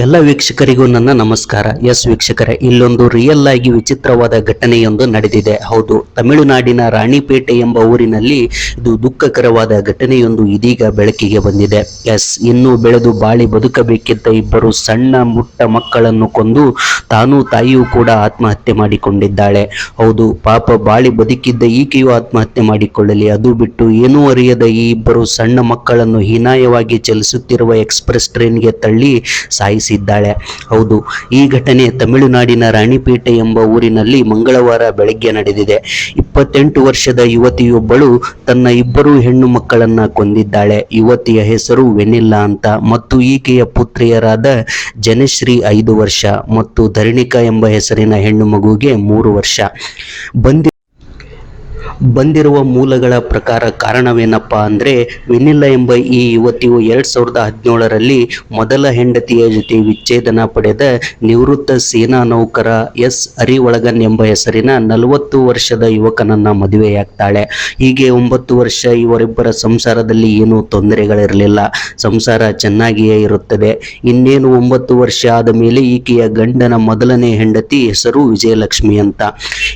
ಎಲ್ಲ ವೀಕ್ಷಕರಿಗೂ ನನ್ನ ನಮಸ್ಕಾರ. ಎಸ್ ವೀಕ್ಷಕರೇ, ಇಲ್ಲೊಂದು ರಿಯಲ್ ಆಗಿ ವಿಚಿತ್ರವಾದ ಘಟನೆಯೊಂದು ನಡೆದಿದೆ. ಹೌದು, ತಮಿಳುನಾಡಿನ ರಾಣಿಪೇಟೆ ಎಂಬ ಊರಿನಲ್ಲಿ ಇದು ದುಃಖಕರವಾದ ಘಟನೆಯೊಂದು ಇದೀಗ ಬೆಳಕಿಗೆ ಬಂದಿದೆ. ಎಸ್, ಇನ್ನೂ ಬೆಳೆದು ಬಾಳಿ ಬದುಕಬೇಕಿದ್ದ ಇಬ್ಬರು ಸಣ್ಣ ಮುಟ್ಟ ಮಕ್ಕಳನ್ನು ಕೊಂದು ತಾನು ತಾಯಿಯೂ ಕೂಡ ಆತ್ಮಹತ್ಯೆ ಮಾಡಿಕೊಂಡಿದ್ದಾಳೆ. ಹೌದು, ಪಾಪ ಬಾಳಿ ಬದುಕಿದ್ದ ಈಕೆಯೂ ಆತ್ಮಹತ್ಯೆ ಮಾಡಿಕೊಳ್ಳಲಿ. ಅದು ಬಿಟ್ಟು ಏನೂ ಅರಿಯದ ಈ ಇಬ್ಬರು ಸಣ್ಣ ಮಕ್ಕಳನ್ನು ಹೀನಾಯವಾಗಿ ಚಲಿಸುತ್ತಿರುವ ಎಕ್ಸ್ಪ್ರೆಸ್ ಟ್ರೈನ್ಗೆ ತಳ್ಳಿ ಸಾಯಿಸಿದ್ದಾಳೆ ಹೌದು, ಈ ಘಟನೆ ತಮಿಳುನಾಡಿನ ರಾಣಿಪೇಟೆ ಎಂಬ ಊರಿನಲ್ಲಿ ಮಂಗಳವಾರ ಬೆಳಗ್ಗೆ ನಡೆದಿದೆ. ಇಪ್ಪತ್ತೆಂಟು ವರ್ಷದ ಯುವತಿಯೊಬ್ಬಳು ತನ್ನ ಇಬ್ಬರು ಹೆಣ್ಣು ಮಕ್ಕಳನ್ನ ಕೊಂದಿದ್ದಾಳೆ. ಯುವತಿಯ ಹೆಸರು ವೆನಿಲ್ಲಾ ಅಂತ ಮತ್ತು ಈಕೆಯ ಪುತ್ರಿಯರಾದ ಜನಶ್ರೀ ಐದು ವರ್ಷ ಮತ್ತು ಧರ್ಣಿಕಾ ಎಂಬ ಹೆಸರಿನ ಹೆಣ್ಣು ಮಗುವಿಗೆ ಮೂರು ವರ್ಷ. ಬಂದಿ ಬಂದಿರುವ ಮೂಲಗಳ ಪ್ರಕಾರ ಕಾರಣವೇನಪ್ಪ ಅಂದರೆ, ವೆನಿಲ್ಲಾ ಎಂಬ ಈ ಯುವತಿಯು ಎರಡು ಸಾವಿರದ ಹದಿನೇಳರಲ್ಲಿ ಮೊದಲ ಹೆಂಡತಿಯ ಜೊತೆ ವಿಚ್ಛೇದನ ಪಡೆದ ನಿವೃತ್ತ ಸೇನಾ ನೌಕರ ಎಸ್ ಅರಿವಳಗನ್ ಎಂಬ ಹೆಸರಿನ ನಲವತ್ತು ವರ್ಷದ ಯುವಕನನ್ನ ಮದುವೆಯಾಗ್ತಾಳೆ. ಹೀಗೆ ಒಂಬತ್ತು ವರ್ಷ ಇವರಿಬ್ಬರ ಸಂಸಾರದಲ್ಲಿ ಏನೂ ತೊಂದರೆಗಳಿರಲಿಲ್ಲ. ಸಂಸಾರ ಚೆನ್ನಾಗಿಯೇ ಇರುತ್ತದೆ. ಇನ್ನೇನು ಒಂಬತ್ತು ವರ್ಷ ಆದ ಮೇಲೆ ಈಕೆಯ ಗಂಡನ ಮೊದಲನೇ ಹೆಂಡತಿ ಹೆಸರು ವಿಜಯಲಕ್ಷ್ಮಿ ಅಂತ.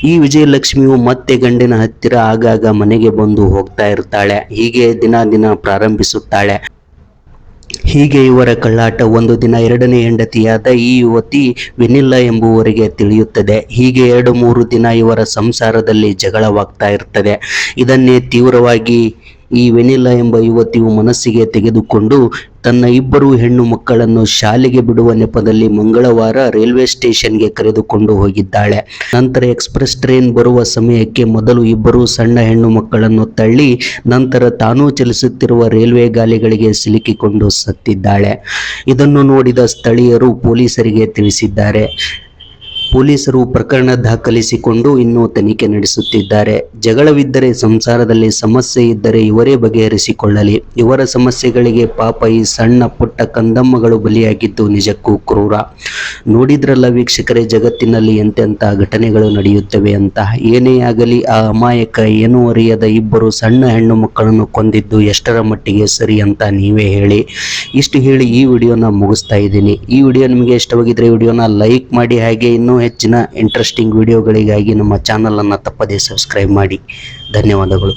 ಈ ವಿಜಯಲಕ್ಷ್ಮಿಯು ಮತ್ತೆ ಗಂಡಿನ ಹತ್ತಿರ ಆಗಾಗ ಮನೆಗೆ ಬಂದು ಹೋಗ್ತಾ ಇರ್ತಾಳೆ. ಹೀಗೆ ದಿನ ದಿನ ಪ್ರಾರಂಭಿಸುತ್ತಾಳೆ. ಹೀಗೆ ಇವರ ಕಳ್ಳಾಟ ಒಂದು ದಿನ ಎರಡನೇ ಹೆಂಡತಿಯಾದ ಈ ಯುವತಿ ವೆನಿಲ್ಲಾ ಎಂಬುವರಿಗೆ ತಿಳಿಯುತ್ತದೆ. ಹೀಗೆ ಎರಡು ಮೂರು ದಿನ ಇವರ ಸಂಸಾರದಲ್ಲಿ ಜಗಳವಾಗ್ತಾ ಇರ್ತದೆ. ಇದನ್ನೇ ತೀವ್ರವಾಗಿ ಈ ವೆನಿಲ್ಲಾ ಎಂಬ ಯುವತಿಯು ಮನಸ್ಸಿಗೆ ತೆಗೆದುಕೊಂಡು, ತನ್ನ ಇಬ್ಬರು ಹೆಣ್ಣು ಮಕ್ಕಳನ್ನು ಶಾಲೆಗೆ ಬಿಡುವ ನೆಪದಲ್ಲಿ ಮಂಗಳವಾರ ರೈಲ್ವೆ ಸ್ಟೇಷನ್ಗೆ ಕರೆದುಕೊಂಡು ಹೋಗಿದ್ದಾಳೆ. ನಂತರ ಎಕ್ಸ್ಪ್ರೆಸ್ ಟ್ರೈನ್ ಬರುವ ಸಮಯಕ್ಕೆ ಮೊದಲು ಇಬ್ಬರು ಸಣ್ಣ ಹೆಣ್ಣು ಮಕ್ಕಳನ್ನು ತಳ್ಳಿ, ನಂತರ ತಾನೂ ಚಲಿಸುತ್ತಿರುವ ರೈಲ್ವೆ ಗಾಲಿಗಳಿಗೆ ಸಿಲುಕಿಕೊಂಡು ಸತ್ತಿದ್ದಾಳೆ. ಇದನ್ನು ನೋಡಿದ ಸ್ಥಳೀಯರು ಪೊಲೀಸರಿಗೆ ತಿಳಿಸಿದ್ದಾರೆ. ಪೊಲೀಸರು ಪ್ರಕರಣ ದಾಖಲಿಸಿಕೊಂಡು ಇನ್ನೂ ತನಿಖೆ ನಡೆಸುತ್ತಿದ್ದಾರೆ. ಜಗಳವಿದ್ದರೆ ಸಂಸಾರದಲ್ಲಿ ಸಮಸ್ಯೆ ಇದ್ದರೆ ಇವರೇ ಬಗೆಹರಿಸಿಕೊಳ್ಳಲಿ. ಇವರ ಸಮಸ್ಯೆಗಳಿಗೆ ಪಾಪ ಈ ಸಣ್ಣ ಪುಟ್ಟ ಕಂದಮ್ಮಗಳು ಬಲಿಯಾಗಿದ್ದು ನಿಜಕ್ಕೂ ಕ್ರೂರ. ನೋಡಿದ್ರಲ್ಲ ವೀಕ್ಷಕರೇ, ಜಗತ್ತಿನಲ್ಲಿ ಎಂತೆಂಥ ಘಟನೆಗಳು ನಡೆಯುತ್ತವೆ ಅಂತ. ಏನೇ ಆಗಲಿ, ಆ ಅಮಾಯಕ ಏನೂ ಅರಿಯದ ಇಬ್ಬರು ಸಣ್ಣ ಹೆಣ್ಣು ಮಕ್ಕಳನ್ನು ಕೊಂದಿದ್ದು ಎಷ್ಟರ ಮಟ್ಟಿಗೆ ಸರಿ ಅಂತ ನೀವೇ ಹೇಳಿ. ಇಷ್ಟು ಹೇಳಿ ಈ ವಿಡಿಯೋನ ಮುಗಿಸ್ತಾ ಇದ್ದೀನಿ. ಈ ವಿಡಿಯೋ ನಿಮಗೆ ಇಷ್ಟವಾಗಿದ್ದರೆ ವಿಡಿಯೋನ ಲೈಕ್ ಮಾಡಿ, ಹಾಗೆ ಇನ್ನೂ ಹೆಚ್ಚಿನ ಇಂಟ್ರೆಸ್ಟಿಂಗ್ ವಿಡಿಯೋಗಳಿಗಾಗಿ ನಮ್ಮ ಚಾನಲನ್ನು ತಪ್ಪದೇ ಸಬ್ಸ್ಕ್ರೈಬ್ ಮಾಡಿ. ಧನ್ಯವಾದಗಳು.